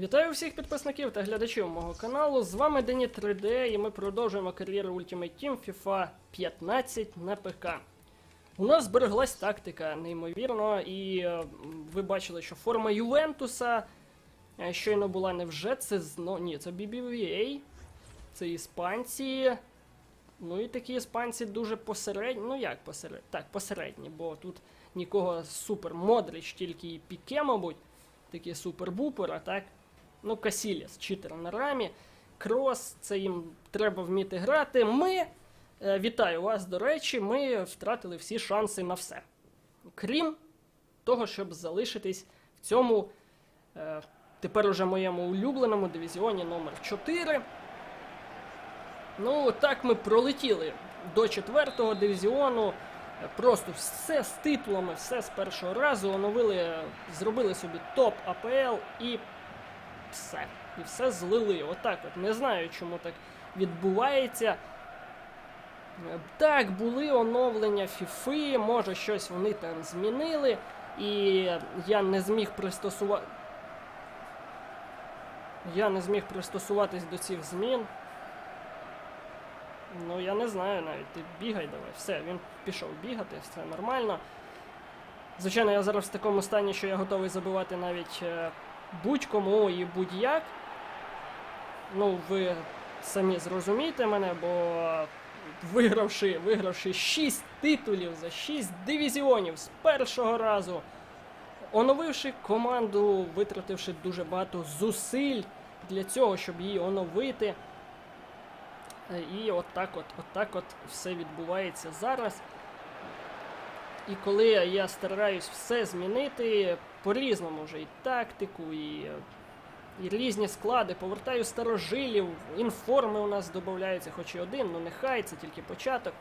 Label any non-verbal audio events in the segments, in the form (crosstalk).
Вітаю всіх підписників та глядачів мого каналу. З вами Дені 3D і ми продовжуємо кар'єру Ultimate Team FIFA 15 на ПК. У нас збереглась тактика, неймовірно, і е, ви бачили, що форма Ювентуса е, щойно була невже це зно... Ні, це BBVA, це іспанці. Ну і такі іспанці дуже посередні. Ну як посередні? Так, посередні, бо тут нікого супер Модрич, тільки і Піке, мабуть. Такі супер-бупер, а так. Ну, Касіліс, читер на рамі. Крос, це їм треба вміти грати. Ми, е, вітаю вас, до речі, ми втратили всі шанси на все. Крім того, щоб залишитись в цьому е, тепер уже моєму улюбленому дивізіоні номер 4 Ну, так ми пролетіли до четвертого дивізіону. Просто все з титулами, все з першого разу оновили, зробили собі топ АПЛ і все. І все злили. Отак от. Не знаю, чому так відбувається. Е, Так, були оновлення FIFA, може щось вони там змінили, і я не зміг пристосувати. Я не зміг пристосуватись до цих змін. Ну, я не знаю навіть. Ти бігай давай. Все, він пішов бігати, все нормально. Звичайно, я зараз в такому стані, що я готовий забивати навіть е, будь-кому і будь-як. Ну, ви самі зрозумієте мене, бо вигравши, вигравши 6 титулів за 6 дивізіонів з першого разу, оновивши команду, витративши дуже багато зусиль для цього, щоб її оновити. І от так от, от так от все відбувається зараз. І коли я стараюсь все змінити, по-різному вже і тактику, і, і різні склади, повертаю старожилів, інформи у нас додаються, хоч і один, ну нехай це тільки початок.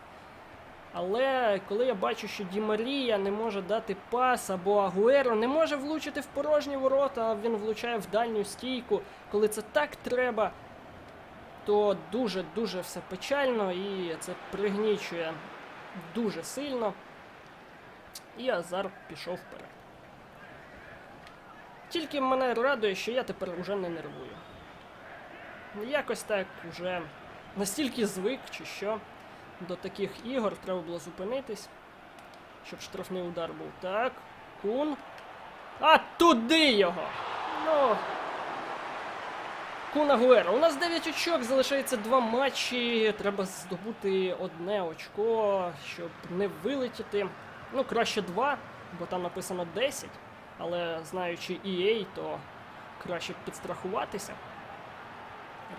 Але коли я бачу, що Ді Марія не може дати пас, або Агуеро не може влучити в порожні ворота, а він влучає в дальню стійку, коли це так треба, то дуже-дуже все печально і це пригнічує дуже сильно. І Азар пішов вперед. Тільки мене радує, що я тепер уже не нервую. Якось так уже настільки звик, чи що. До таких ігор треба було зупинитись, щоб штрафний удар був. Так, кун. А туди його! Ну. Куна Гуера. У нас 9 очок, залишається 2 матчі. Треба здобути одне очко, щоб не вилетіти. Ну, краще 2, бо там написано 10. Але знаючи EA, то краще підстрахуватися.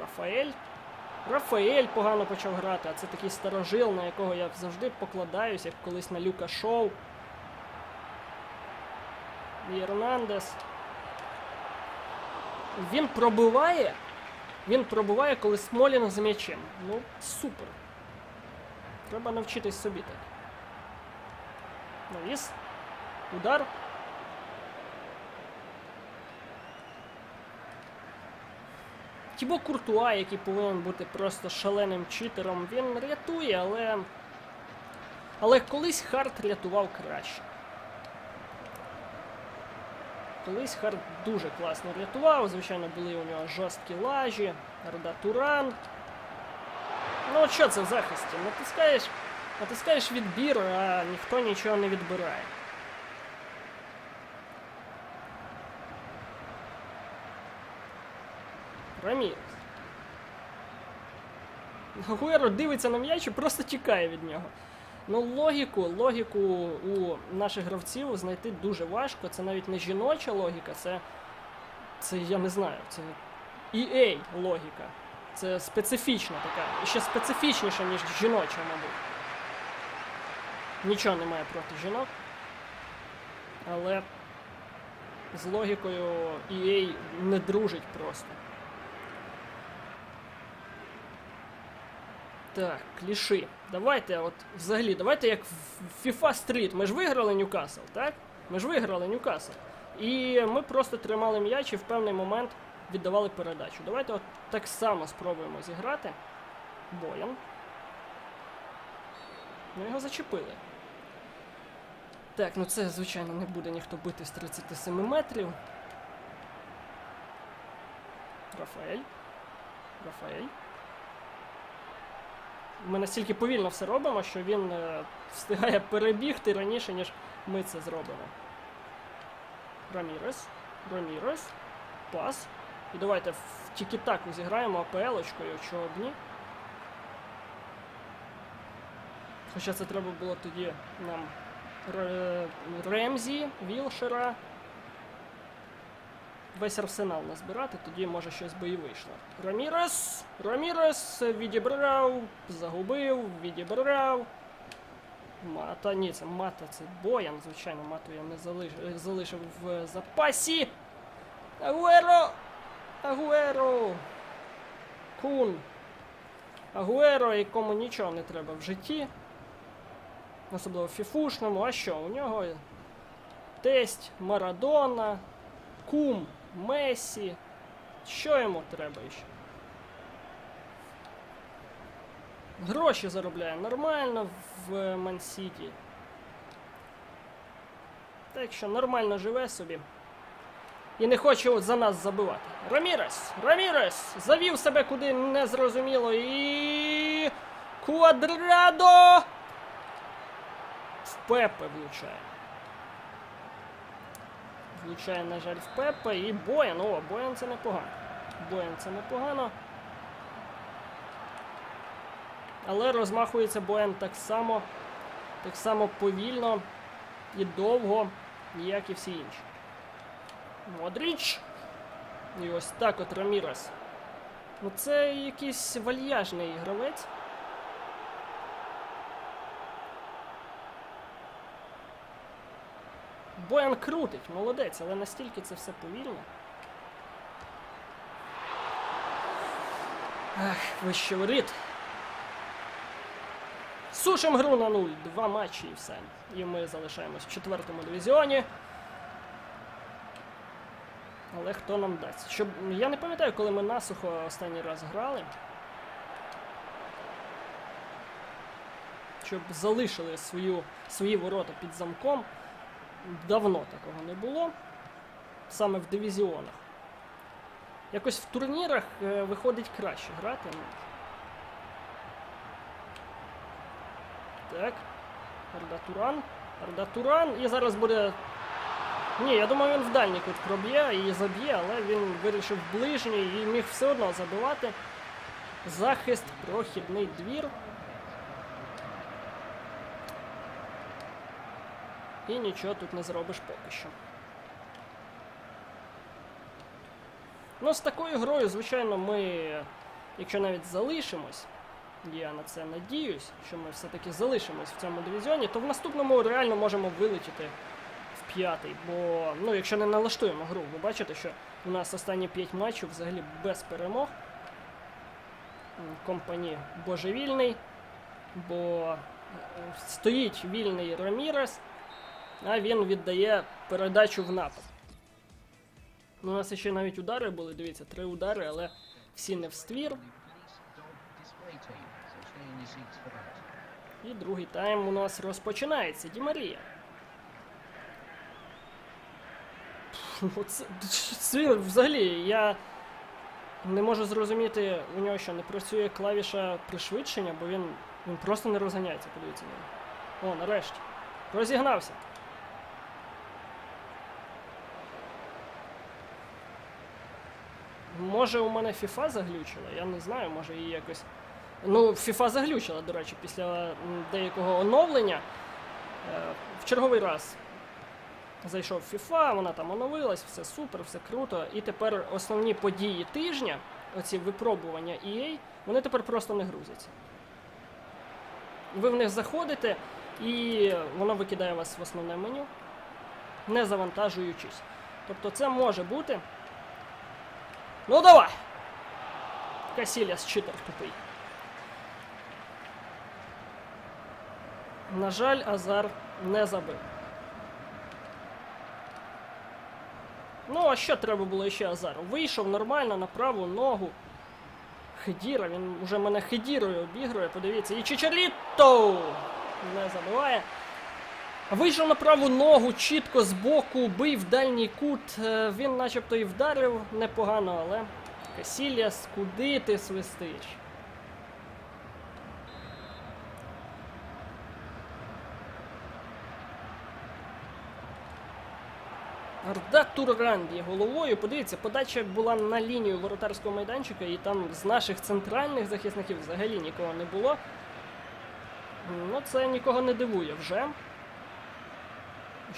Рафаель. Рафаель погано почав грати, а це такий старожил, на якого я завжди покладаюсь, як колись на Люка Шоу. І. Він пробиває. Він пробиває, коли Смолін з м'ячем. Ну, супер. Треба навчитись собі так. Навіс. Удар. Тібо Куртуа, який повинен бути просто шаленим читером, він рятує, але. Але колись Харт рятував краще. Колись Харт дуже класно рятував, звичайно, були у нього жорсткі лажі, Арда Туран. Ну от що це в захисті? Натискаєш, натискаєш відбір, а ніхто нічого не відбирає. Рамірес. Гуеро дивиться на м'яч і просто тікає від нього. Ну, логіку, логіку у наших гравців знайти дуже важко. Це навіть не жіноча логіка, це. Це я не знаю, це EA логіка. Це специфічна така. Ще специфічніша, ніж жіноча, мабуть. Нічого немає проти жінок. Але з логікою EA не дружить просто. Так, кліші. Давайте, от взагалі, давайте як в FIFA Street. Ми ж виграли Ньюкасл, так? Ми ж виграли Ньюкасл. І ми просто тримали м'яч і в певний момент віддавали передачу. Давайте от так само спробуємо зіграти. Боян. Ну його зачепили. Так, ну це, звичайно, не буде ніхто бити з 37 метрів. Рафаель. Рафаель. Ми настільки повільно все робимо, що він е, встигає перебігти раніше, ніж ми це зробимо. Рамірес. Рамірес. Пас. І давайте в тікі-таку зіграємо АПЛ-очкою, чого б ні. Хоча це треба було тоді нам Ремзі, Вілшера. Весь арсенал назбирати, тоді може щось би і вийшло. Рамірес! Рамірес відібрав, загубив, відібрав. Мата, ні, це мата, це Боян, звичайно, мату я не залиш, е, залишив в запасі. Агуеро! Агуеро! Кун! Агуеро, якому нічого не треба в житті. Особливо фіфушному. А що? У нього тесть Марадона, кум Месі. Що йому треба ще? Гроші заробляє нормально в Мансіті. Так що нормально живе собі. І не хоче от за нас забивати. Рамірес! Рамірес! Завів себе куди не зрозуміло і. Квадрадо! В Пепе влучає. Влучає, на жаль, в Пепе і Боян. О, Боян це непогано. Боян це непогано. Але розмахується Боян так само, так само повільно і довго, як і всі інші. Модріч. І ось так от Рамірес. Ну це якийсь вальяжний гравець. Боян крутить, молодець, але настільки це все повільно. Ах, вище воріт. Сушим гру на нуль. Два матчі і все. І ми залишаємось в четвертому дивізіоні. Але хто нам дасть? Щоб... Я не пам'ятаю, коли ми насухо останній раз грали. Щоб залишили свою, свої ворота під замком. Давно такого не було. Саме в дивізіонах. Якось в турнірах е, виходить краще грати. ну. Так. Арда Туран. Арда Туран. І зараз буде. Ні, я думаю, він в дальній кут проб'є і заб'є, але він вирішив ближній і міг все одно забивати. Захист, прохідний двір. І нічого тут не зробиш поки що. Ну, з такою грою, звичайно, ми, якщо навіть залишимось, я на це надіюсь, що ми все-таки залишимось в цьому дивізіоні, то в наступному реально можемо вилетіти в п'ятий. Бо, ну, якщо не налаштуємо гру, ви бачите, що у нас останні 5 матчів взагалі без перемог. М, Компані божевільний, бо е, стоїть вільний Рамірес, а він віддає передачу в напад. Ну, у нас ще навіть удари були, дивіться, три удари, але всі не в ствір. І другий тайм у нас розпочинається. Ді Марія. Ну, це, це взагалі я не можу зрозуміти, у нього що не працює клавіша пришвидшення, бо він, він просто не розганяється, подивіться. О, нарешті. Розігнався. Може у мене FIFA заглючила, я не знаю, може її якось. Ну, FIFA заглючила, до речі, після деякого оновлення. Е, в черговий раз зайшов FIFA, вона там оновилась, все супер, все круто. І тепер основні події тижня, оці випробування EA, вони тепер просто не грузяться. Ви в них заходите, і воно викидає вас в основне меню, не завантажуючись. Тобто це може бути. Ну давай! Касіляс читер тупий. На жаль, Азар не забив. Ну, а що треба було ще Азару? Вийшов нормально на праву ногу. Хедіра, він уже мене хедірою обігрує, подивіться. І Чичаріто! Не забиває. Вийшов на праву ногу, чітко з боку, бив дальній кут. Е, Він начебто і вдарив непогано, але Касіліас, куди ти свистиш? Арда Туран б'є головою. Подивіться, подача була на лінію воротарського майданчика, і там з наших центральних захисників взагалі нікого не було. Ну, це нікого не дивує вже.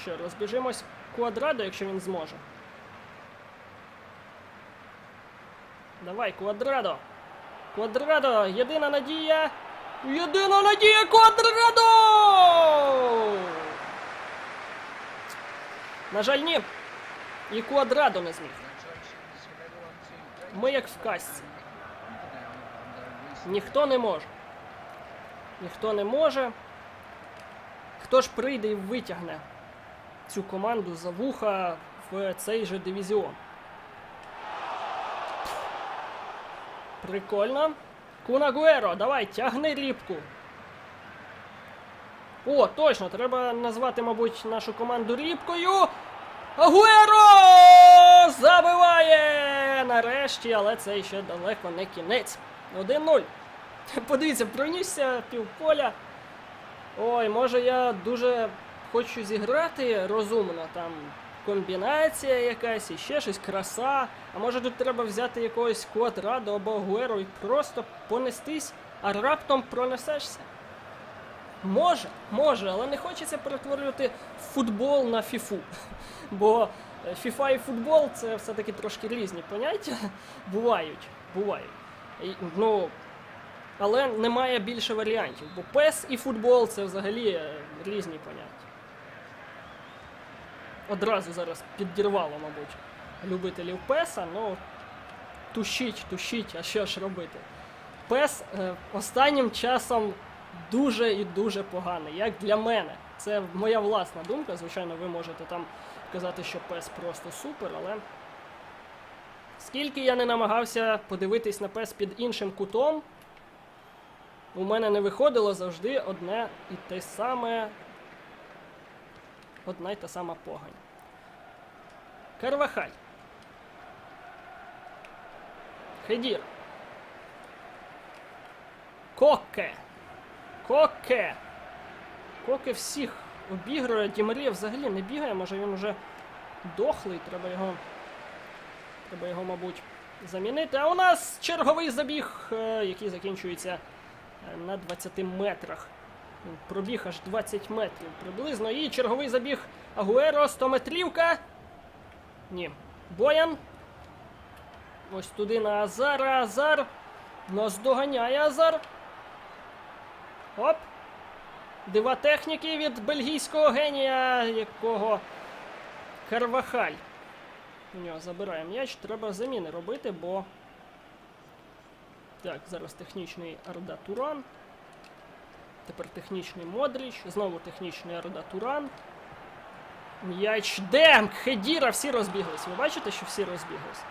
Що, розбіжимось квадрадо, якщо він зможе. Давай, квадрадо. Квадрадо, єдина надія. Єдина надія квадрадо! На жаль, ні. І квадрадо не зміг. Ми як в казці. Ніхто не може. Ніхто не може. Хто ж прийде і витягне цю команду за вуха в цей же дивізіон? Прикольно. Кунагуеро, давай, тягни рібку. О, точно, треба назвати, мабуть, нашу команду рібкою. Агуеро! Забиває! Нарешті, але це ще далеко не кінець. 1-0. Подивіться, пронісся півполя. Ой, може я дуже хочу зіграти розумно там. Комбінація якась, і ще щось, краса. А може тут треба взяти якогось квадрадо або Агуеро і просто понестись, а раптом пронесешся? Може, може, але не хочеться перетворювати футбол на фіфу. (laughs) Бо е, фіфа і футбол це все-таки трошки різні поняття. (laughs) Бувають, бувають. Ну, але немає більше варіантів, бо пес і футбол це взагалі е, різні поняття. Одразу зараз підірвало, мабуть, любителів песа, ну тушіть, тушіть, а що ж робити? Пес е, останнім часом дуже і дуже поганий, як для мене. Це моя власна думка. Звичайно, ви можете там казати, що пес просто супер, але скільки я не намагався подивитись на пес під іншим кутом, у мене не виходило завжди одне і те саме. Одна й та сама погань. Карвахаль. Хедір. Коке. Коке. Коке всіх обігрує. Дімарія взагалі не бігає, може він вже дохлий, треба його. Треба його, мабуть, замінити. А у нас черговий забіг, е, який закінчується е, на 20 метрах. Пробіг аж 20 метрів приблизно. І черговий забіг Агуеро, 100 метрівка. Ні. Боян. Ось туди на Азара. Азар. Нас доганяє Азар. Оп. Дива техніки від бельгійського генія, якого Карвахаль. У нього забирає м'яч. Треба заміни робити, бо. Так, зараз технічний Арда Туран. Тепер технічний Модріч. Знову технічний Арда Туран. М'яч Демк! Хедіра, всі розбіглись. Ви бачите, що всі розбіглись?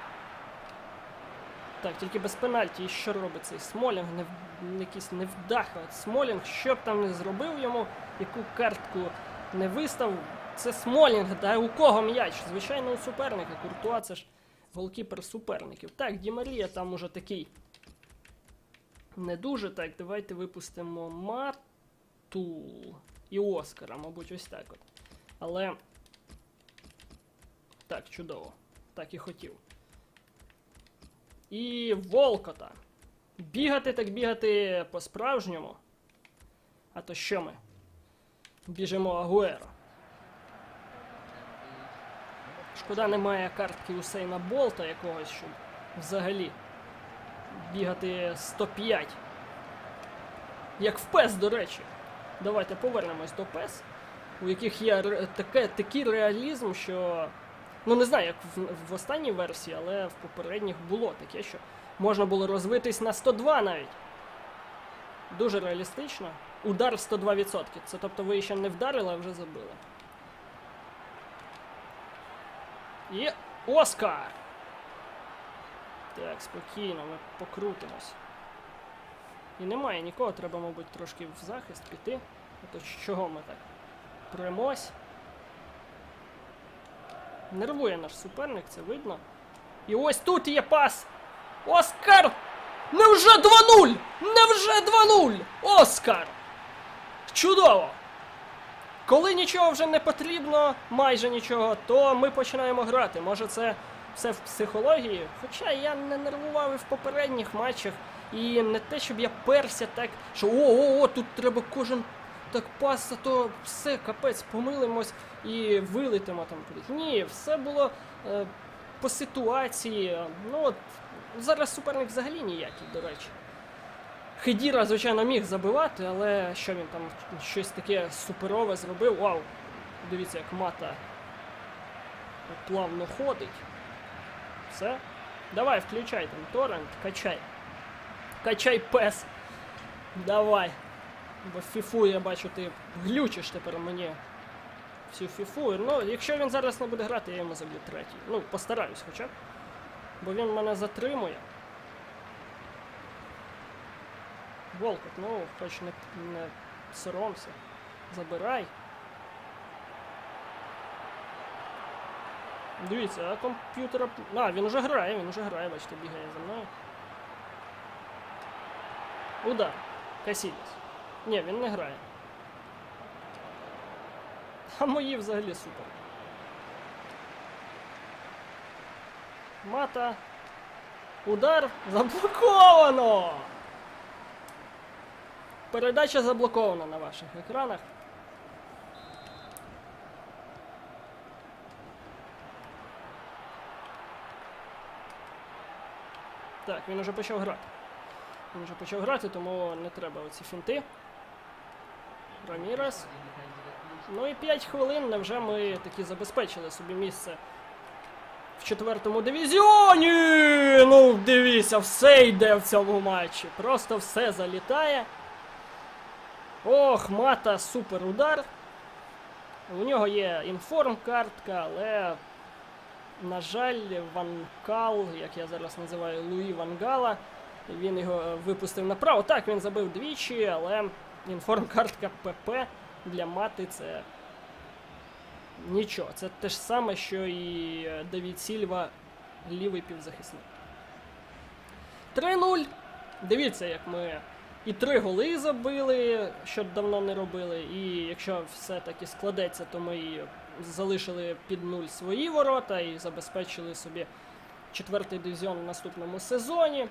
Так, тільки без пенальті. І що робить цей Смолінг? Не, якийсь невдаха. Смолінг, що б там не зробив йому, яку картку не вистав. Це Смолінг, да у кого м'яч? Звичайно, у суперника. Куртуа це ж голкіпер суперників. Так, Ді Марія там уже такий. Не дуже так. Давайте випустимо Мату і Оскара, мабуть, ось так от. Але. Так, чудово. Так і хотів. І Волкота. Бігати так бігати по-справжньому. А то що ми? Біжимо Агуеро. Шкода, немає картки Усейна Болта якогось, щоб взагалі бігати 105. Як в PES, до речі. Давайте повернемось до PES, у яких є таке, такий реалізм, що. Ну, не знаю, як в, в останній версії, але в попередніх було таке, що можна було розвитись на 102 навіть. Дуже реалістично. Удар в 102%. Це тобто ви ще не вдарили, а вже забили. І Оскар! Так, спокійно, ми покрутимось. І немає нікого, треба, мабуть, трошки в захист піти. А то чого ми так? Премось. Нервує наш суперник, це видно. І ось тут є пас! Оскар! Невже 2-0! Невже 2-0! Оскар! Чудово! Коли нічого вже не потрібно, майже нічого, то ми починаємо грати. Може це все в психології. Хоча я не нервував і в попередніх матчах. І не те, щоб я перся так, що о-о-о, тут треба кожен так пас, а то все, капець, помилимось і вилетимо там. Ні, все було е, по ситуації. Ну от зараз суперник взагалі ніякий, до речі. Хедіра, звичайно, міг забивати, але що він там щось таке суперове зробив. Вау! Дивіться, як мата плавно ходить. Все. Давай, включай там торрент, качай. Качай пес. Давай. Бо фіфу, я бачу, ти глючиш тепер мені всю фіфу. Ну, якщо він зараз не буде грати, я йому заб'ю третій. Ну, постараюсь хоча б. Бо він мене затримує. Волкот, ну, хоч не, не соромся. Забирай. Дивіться, а комп'ютера. А, він уже грає, він уже грає, бачите, бігає за мною. Удар. Касідіс. Ні, він не грає. А мої взагалі супер. Мата. Удар. Заблоковано! Передача заблокована на ваших екранах. Так, він уже почав грати. Він вже почав грати, тому не треба оці фінти. Рамірес. Ну і 5 хвилин невже ми таки забезпечили собі місце в четвертому дивізіоні. Ну, дивіться, все йде в цьому матчі. Просто все залітає. Ох, мата, супер удар. У нього є інформ-картка, але, на жаль, Ван Кал, як я зараз називаю Луї Ван Гала, він його е, випустив направо. Так, він забив двічі, але інформ-картка ПП для мати це нічого. Це те ж саме, що і е, Давід Сільва, лівий півзахисник. 3-0. Дивіться, як ми і три голи забили, що давно не робили. І якщо все таки складеться, то ми і залишили під нуль свої ворота і забезпечили собі четвертий дивізіон в наступному сезоні.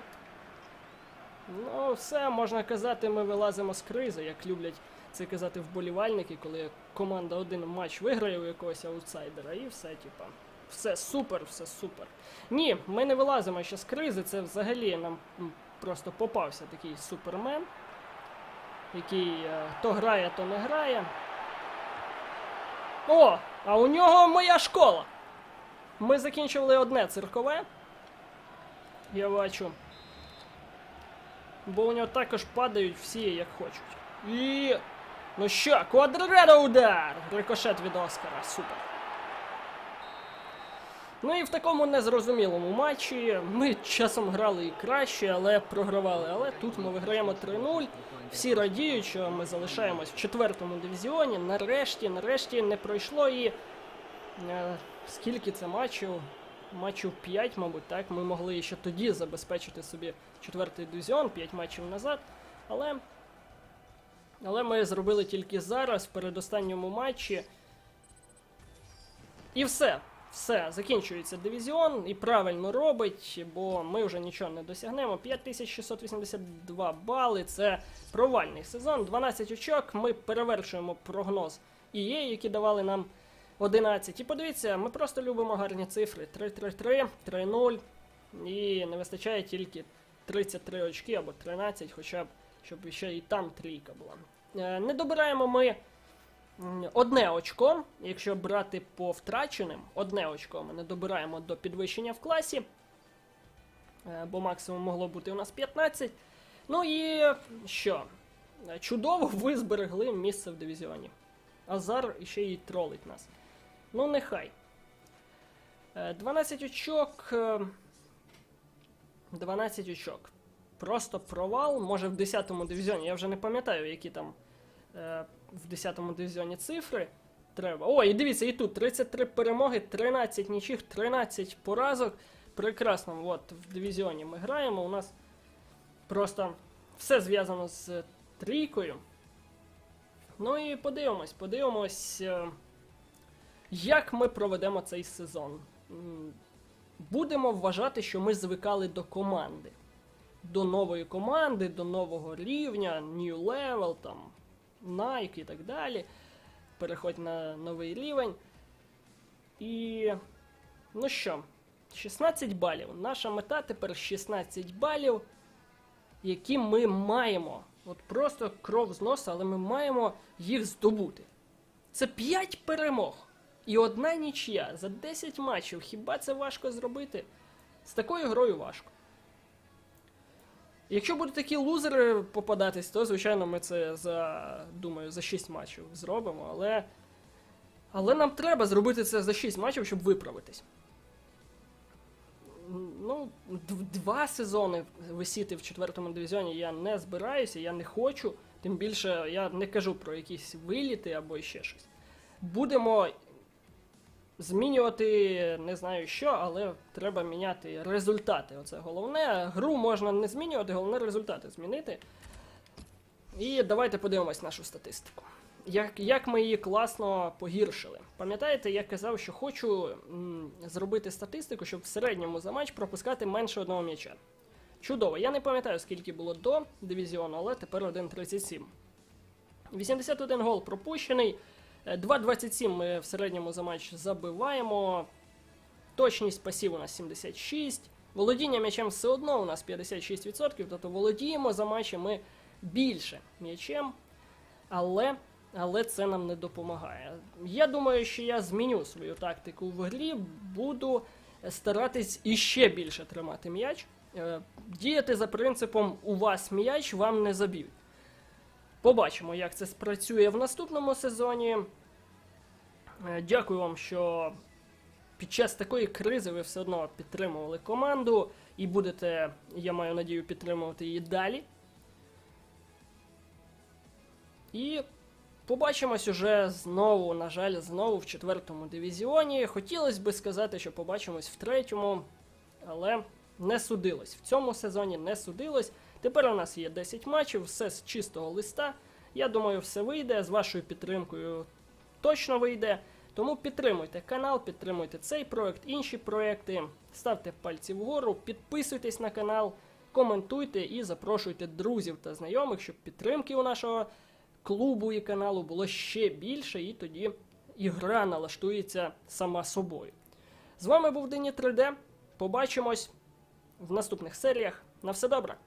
Ну, все, можна казати, ми вилазимо з кризи, як люблять це казати вболівальники, коли команда один матч виграє у якогось аутсайдера, і все, типа. Все супер, все супер. Ні, ми не вилазимо ще з кризи, це взагалі нам просто попався такий супермен, який е, то грає, то не грає. О! А у нього моя школа! Ми закінчували одне циркове. Я бачу. Бо у нього також падають всі як хочуть. І. Ну що, квадрадо удар! Рикошет від Оскара, супер. Ну і в такому незрозумілому матчі ми часом грали і краще, але програвали. Але тут ми виграємо 3-0. Всі радіють, що ми залишаємось в четвертому дивізіоні. Нарешті, нарешті не пройшло і. Е, скільки це матчів? Матчів 5, мабуть, так. Ми могли ще тоді забезпечити собі четвертий дивізіон, 5 матчів назад. Але. Але ми зробили тільки зараз, в передостанньому матчі. І все. Все, закінчується дивізіон і правильно робить, бо ми вже нічого не досягнемо. 5682 бали це провальний сезон. 12 очок. Ми перевершуємо прогноз EA, які давали нам 11. І подивіться, ми просто любимо гарні цифри. 3-3-3, 3-0. І не вистачає тільки 33 очки або 13, хоча б, щоб ще і там трійка була. Е, Не добираємо ми одне очко, якщо брати по втраченим, одне очко ми не добираємо до підвищення в класі, е, бо максимум могло бути у нас 15. Ну і що? Е, Чудово (laughs) ви зберегли місце в дивізіоні. Азар ще й тролить нас. Ну, нехай. Е, 12 очок. е, 12 очок. Просто провал. Може в 10-му дивізіоні. Я вже не пам'ятаю, які там в 10-му дивізіоні цифри треба. О, і дивіться, і тут 33 перемоги, 13 нічих, 13 поразок. прекрасно от, в дивізіоні ми граємо. У нас просто все зв'язано з трійкою. Ну і подивимось, подивимось, е, як ми проведемо цей сезон. Будемо вважати, що ми звикали до команди. До нової команди, до нового рівня, New Level, там, Nike і так далі. Переходь на новий рівень. І. Ну що, 16 балів. Наша мета тепер 16 балів, які ми маємо. От просто кров з носа, але ми маємо їх здобути. Це 5 перемог і одна нічия за 10 матчів. Хіба це важко зробити? З такою грою важко. Якщо будуть такі лузери попадатись, то звичайно ми це за думаю за 6 матчів зробимо, але. Але нам треба зробити це за 6 матчів, щоб виправитись. Ну, два сезони висіти в четвертому дивізіоні я не збираюся, я не хочу. Тим більше я не кажу про якісь виліти або ще щось. Будемо змінювати не знаю що, але треба міняти результати. Оце головне. Гру можна не змінювати, головне результати змінити. І давайте подивимось нашу статистику. Як, як ми її класно погіршили. Пам'ятаєте, я казав, що хочу м, зробити статистику, щоб в середньому за матч пропускати менше одного м'яча. Чудово. Я не пам'ятаю, скільки було до дивізіону, але тепер 1.37. 81 гол пропущений. Е, 2.27 ми в середньому за матч забиваємо. Точність пасів у нас 76. Володіння м'ячем все одно у нас 56%, тобто володіємо за матчі ми більше м'ячем, але, але це нам не допомагає. Я думаю, що я зміню свою тактику в грі, буду старатись іще більше тримати м'яч. Е, Діяти за принципом у вас м'яч, вам не заб'ють. Побачимо, як це спрацює в наступному сезоні. Е, Дякую вам, що під час такої кризи ви все одно підтримували команду і будете, я маю надію, підтримувати її далі. І побачимось уже знову, на жаль, знову в четвертому дивізіоні. Хотілося би сказати, що побачимось в третьому, але не судилось. В цьому сезоні не судилось. Тепер у нас є 10 матчів, все з чистого листа. Я думаю, все вийде. З вашою підтримкою точно вийде. Тому підтримуйте канал, підтримуйте цей проект, інші проекти, ставте пальці вгору, підписуйтесь на канал, коментуйте і запрошуйте друзів та знайомих, щоб підтримки у нашого клубу і каналу було ще більше, і тоді ігра налаштується сама собою. З вами був Дені 3D. Побачимось в наступних серіях. На все добре!